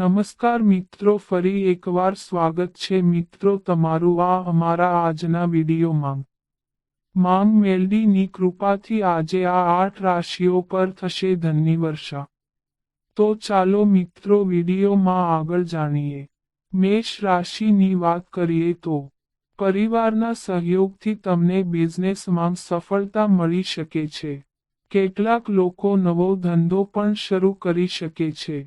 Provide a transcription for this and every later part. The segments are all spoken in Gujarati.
નમસ્કાર મિત્રો, ફરી એકવાર સ્વાગત છે મિત્રો તમારું આ અમારા આજના વિડીયોમાં. માંગ મેલડીની કૃપાથી આજે આ આઠ રાશિઓ પર થશે ધનની વર્ષા. તો ચાલો મિત્રો વિડીયોમાં આગળ જાણીએ. મેષ રાશિની વાત કરીએ તો, પરિવારના સહયોગથી તમને બિઝનેસમાં સફળતા મળી શકે છે. કેટલાક લોકો નવો ધંધો પણ શરૂ કરી શકે છે.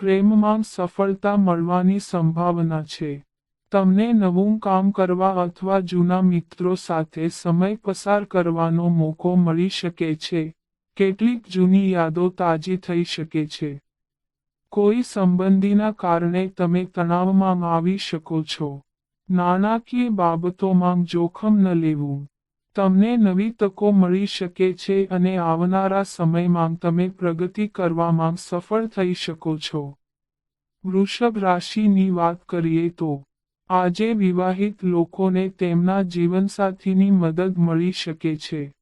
પ્રેમમાં સફળતા મળવાની સંભાવના છે. તમને નવું કામ કરવા અથવા જૂના મિત્રો સાથે સમય પસાર કરવાનો મોકો મળી શકે છે. કેટલીક જૂની યાદો તાજી થઈ શકે છે. કોઈ સંબંધીના કારણે તમે તણાવમાં આવી શકો છો. નાણાકીય બાબતોમાં જોખમ ન લેવું. તમને નવી તકો મળી શકે છે અને આવનારા સમયમાં તમે પ્રગતિ કરવામાં સફળ થઈ શકો છો. વૃષભ રાશિની વાત કરીએ તો આજે વિવાહિત લોકોને તેમના જીવનસાથીની મદદ મળી શકે છે.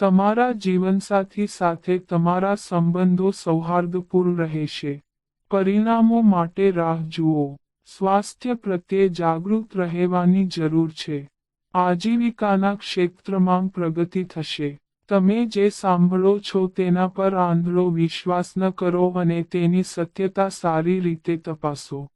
તમારા જીવનસાથી સાથે તમારા સંબંધો સૌહાર્દપૂર્ણ રહેશે. પરિણામો માટે રાહ જુઓ. સ્વાસ્થ્ય પ્રત્યે જાગૃત રહેવાની જરૂર છે. આજીવિકાના ક્ષેત્રમાં પ્રગતિ થશે. તમે જે સાંભળો છો તેના પર આંધળો વિશ્વાસ ન કરો અને તેની સત્યતા સારી રીતે તપાસો.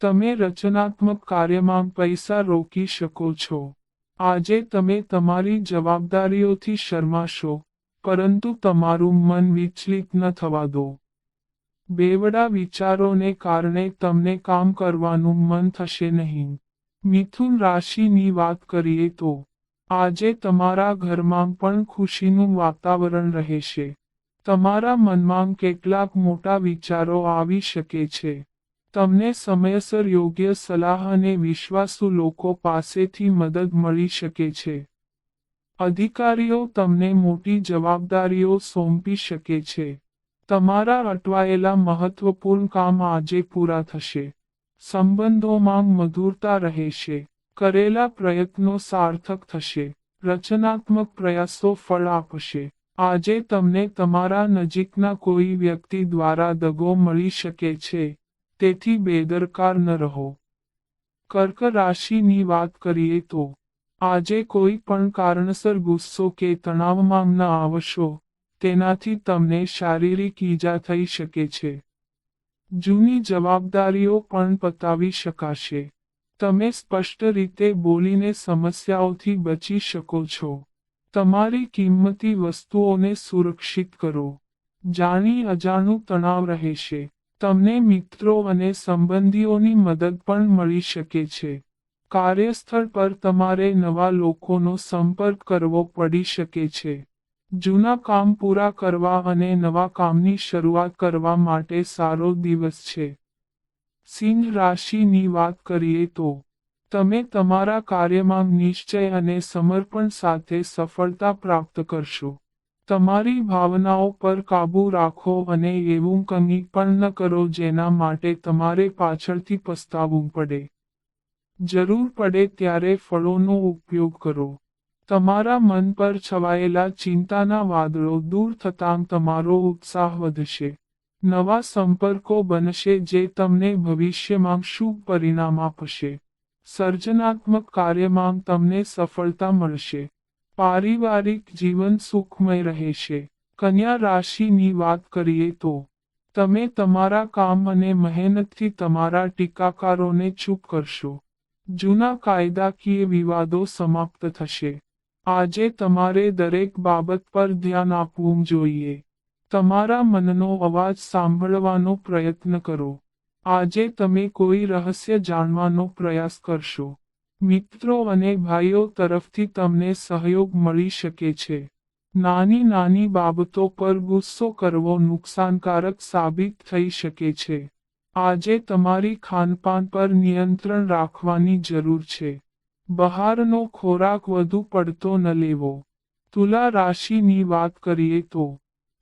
તમે રચનાત્મક કાર્યમાં પૈસા રોકી શકો છો. આજે તમે તમારી જવાબદારીઓથી શરમાશો, પરંતુ તમારું મન વિચલિત ન થવા દો. બેવડા વિચારોને કારણે તમને કામ કરવાનું મન થશે નહીં. મિથુન રાશિની વાત કરીએ તો આજે તમારા ઘરમાં પણ ખુશીનું વાતાવરણ રહેશે. તમારા મનમાં કેટલાક મોટા વિચારો આવી શકે છે. તમને સમયસર યોગ્ય સલાહ અને વિશ્વાસુ લોકો પાસેથી મદદ મળી શકે છે. અધિકારીઓ તમને મોટી જવાબદારીઓ સોંપી શકે છે. તમારા અટવાયેલા મહત્વપૂર્ણ કામ આજે પૂરા થશે. સંબંધોમાં મધુરતા રહેશે. કરેલા પ્રયત્નો સાર્થક થશે. રચનાત્મક પ્રયાસો ફળ આપશે. આજે તમને તમારા નજીકના કોઈ વ્યક્તિ દ્વારા દગો મળી શકે છે. તેથી બેદરકાર ન રહો. કર્ક રાશિની વાત કરીએ તો, આજે કોઈ પણ કારણસર ગુસ્સો કે તણાવમાં ન આવશો. તેનાથી તમને શારીરિક ઈજા થઈ શકે છે. જૂની જવાબદારીઓ પણ પતાવી શકાશે. તમે સ્પષ્ટ રીતે બોલીને સમસ્યાઓથી બચી શકો છો. તમારી કિંમતી વસ્તુઓને સુરક્ષિત કરો. જાણી અજાણું તણાવ રહેશે. તમને મિત્રો અને સંબંધીઓની મદદ પણ મળી શકે છે. કાર્યસ્થળ પર તમારે નવા લોકોનો સંપર્ક કરવો પડી શકે છે. જૂના કામ પૂરા કરવા અને નવા કામની શરૂઆત કરવા માટે સારો દિવસ છે. સિંહ રાશિની વાત કરીએ તો, તમે તમારા કાર્યમાં નિશ્ચય અને સમર્પણ સાથે સફળતા પ્રાપ્ત કરશો. તમારી ભાવનાઓ પર કાબૂ રાખો અને એવું કંઈ પણ ન કરો જેના માટે તમારે પાછળથી પસ્તાવવું પડે. જરૂર પડે ત્યારે ફળોનો ઉપયોગ કરો. તમારા મન પર છવાયેલા ચિંતાના વાદળો દૂર થતાં તમારો ઉત્સાહ વધશે. નવા સંપર્કો બનશે જે તમને ભવિષ્યમાં શુભ પરિણામ આપશે. સર્જનાત્મક કાર્યમાં તમને સફળતા મળશે. પારિવારિક જીવન સુખમય રહેશે. કન્યા રાશિની વાત કરીએ તો, તમે તમારા કામ અને મહેનતથી તમારા ટીકાકારોને ચૂપ કરશો. જૂના કાયદાકીય વિવાદો સમાપ્ત થશે. આજે તમારે દરેક બાબત પર ધ્યાન આપવું જોઈએ. તમારા મનનો અવાજ સાંભળવાનો પ્રયત્ન કરો. આજે તમે કોઈ રહસ્ય જાણવાનો પ્રયાસ કરશો. મિત્રો અને ભાઈઓ તરફથી તમને સહયોગ મળી શકે છે. નાની નાની બાબતો પર ગુસ્સો કરવો નુકસાનકારક સાબિત થઈ શકે છે. આજે તમારી ખાનપાન પર નિયંત્રણ રાખવાની જરૂર છે. બહારનો ખોરાક વધુ પડતો ન લેવો. તુલા રાશિની વાત કરીએ તો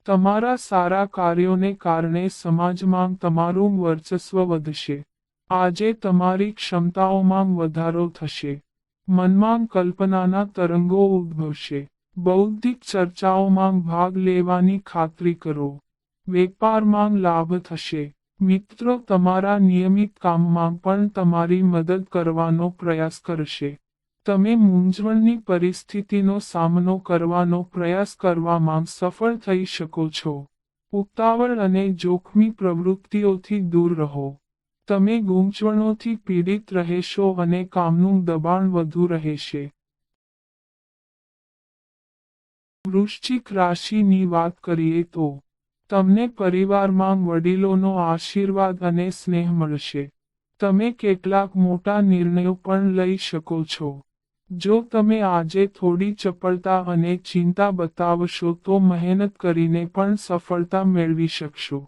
તમારા સારા કાર્યોને કારણે સમાજમાં તમારું વર્ચસ્વ વધશે. આજે તમારી ક્ષમતાઓમાં વધારો થશે. મનમાં કલ્પનાના તરંગો ઉદ્ભવશે. બૌદ્ધિક ચર્ચાઓમાં ભાગ લેવાની ખાતરી કરો. વેપારમાં લાભ થશે. મિત્રો તમારા નિયમિત કામમાં પણ તમારી મદદ કરવાનો પ્રયાસ કરશે. તમે મૂંઝવણની પરિસ્થિતિનો સામનો કરવાનો પ્રયાસ કરવામાં સફળ થઈ શકો છો. ઉતાવળ અને જોખમી પ્રવૃત્તિઓથી દૂર રહો. તમે ગૂંચવણોથી પીડિત રહેશો અને કામનું દબાણ વધુ રહેશે. વૃશ્ચિક રાશિની વાત કરીએ તો, તમને પરિવારમાં વડીલોનો આશીર્વાદ અને સ્નેહ મળશે. તમે કેટલાક મોટા નિર્ણયો પણ લઈ શકો છો. જો તમે આજે થોડી ચપળતા અને ચિંતા બતાવશો તો મહેનત કરીને પણ સફળતા મેળવી શકશો.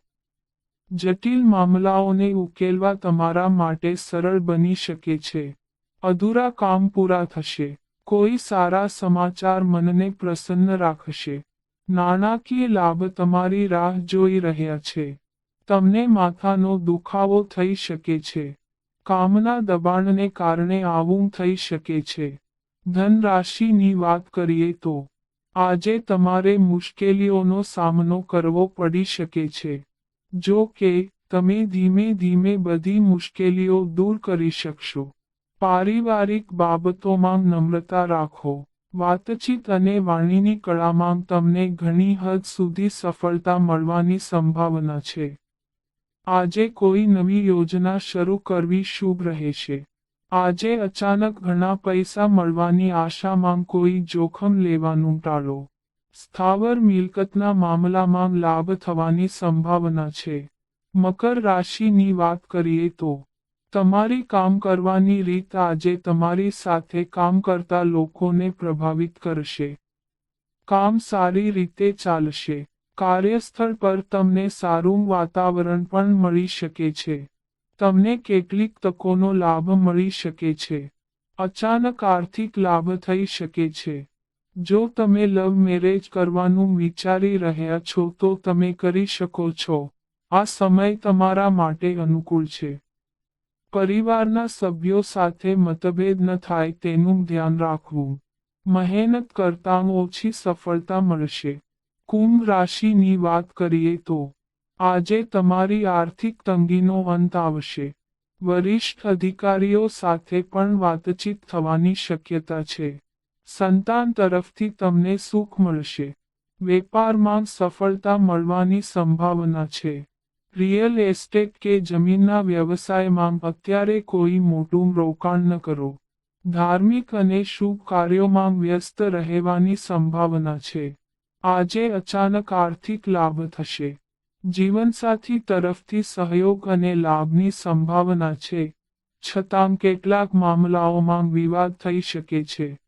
જટિલ મામલાઓને ઉકેલવા તમારા માટે સરળ બની શકે છે. અધૂરા કામ પૂરા થશે. કોઈ સારા સમાચાર મનને પ્રસન્ન રાખશે. નાણાકીય લાભ તમારી રાહ જોઈ રહ્યા છે. તમને માથાનો દુખાવો થઈ શકે છે. કામના દબાણને કારણે આવું થઈ શકે છે. ધન રાશિની વાત કરીએ તો, આજે તમારે મુશ્કેલીઓનો સામનો કરવો પડી શકે છે. જો કે, તમે ધીમે ધીમે બધી મુશ્કેલીઓ દૂર કરી શકશો. પારિવારિક બાબતોમાં નમ્રતા રાખો. વાતચીત અને વાણીની કળામાં તમને ઘણી હદ સુધી સફળતા મળવાની સંભાવના છે. આજે કોઈ નવી યોજના શરૂ કરવી શુભ રહેશે. આજે અચાનક ઘણા પૈસા મળવાની આશામાં કોઈ જોખમ લેવાનું ટાળો. સ્થાવર મિલકતના મામલામાં લાભ થવાની સંભાવના છે. મકર રાશિની વાત કરીએ તો, તમારી કામ કરવાની રીત આજે તમારી સાથે કામ કરતા લોકોને પ્રભાવિત કરશે. કામ સારી રીતે ચાલશે. કાર્યસ્થળ પર તમને સારું વાતાવરણ પણ મળી શકે છે. તમને કેટલીક તકોનો લાભ મળી શકે છે. અચાનક આર્થિક લાભ થઈ શકે છે. જો તમે લવ મેરેજ કરવાનું વિચારી રહ્યા છો તો તમે કરી શકો છો. આ સમય તમારા માટે અનુકૂળ છે. પરિવારના સભ્યો સાથે મતભેદ ન થાય તેનું ધ્યાન રાખવું. મહેનત કરતાં ઓછી સફળતા મળશે. કુંભ રાશિની વાત કરીએ તો આજે તમારી આર્થિક તંગીનો અંત આવશે. વરિષ્ઠ અધિકારીઓ સાથે પણ વાતચીત થવાની શક્યતા છે. સંતાન તરફથી તમને સુખ મળશે. વેપારમાં સફળતા મળવાની સંભાવના છે. રિયલ એસ્ટેટ કે જમીનના વ્યવસાયમાં અત્યારે કોઈ મોટું રોકાણ ન કરો. ધાર્મિક અને શુભ કાર્યોમાં વ્યસ્ત રહેવાની સંભાવના છે. આજે અચાનક આર્થિક લાભ થશે. જીવનસાથી તરફથી સહયોગ અને લાભની સંભાવના છે, છતાં કેટલાક મામલાઓમાં વિવાદ થઈ શકે છે.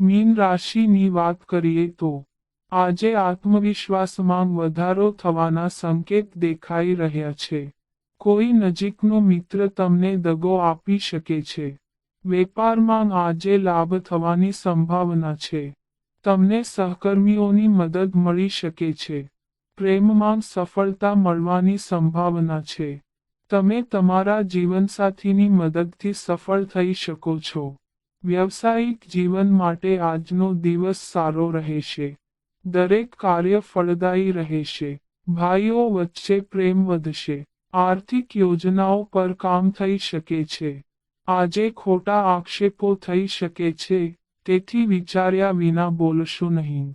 મીન રાશિની વાત કરીએ તો, આજે આત્મવિશ્વાસમાં વધારો થવાના સંકેત દેખાઈ રહ્યા છે. કોઈ નજીકનો મિત્ર તમને દગો આપી શકે છે. વેપારમાં આજે લાભ થવાની સંભાવના છે. તમને સહકર્મીઓની મદદ મળી શકે છે. પ્રેમમાં સફળતા મળવાની સંભાવના છે. તમે તમારા જીવનસાથીની મદદથી સફળ થઈ શકો છો. વ્યવસાયિક જીવન માટે આજનો દિવસ સારો રહેશે. દરેક કાર્ય ફળદાયી રહેશે. ભાઈઓ વચ્ચે પ્રેમ વધશે. આર્થિક યોજનાઓ પર કામ થઈ શકે છે. આજે ખોટા આક્ષેપો થઈ શકે છે. તેથી વિચાર્યા વિના બોલશો નહીં.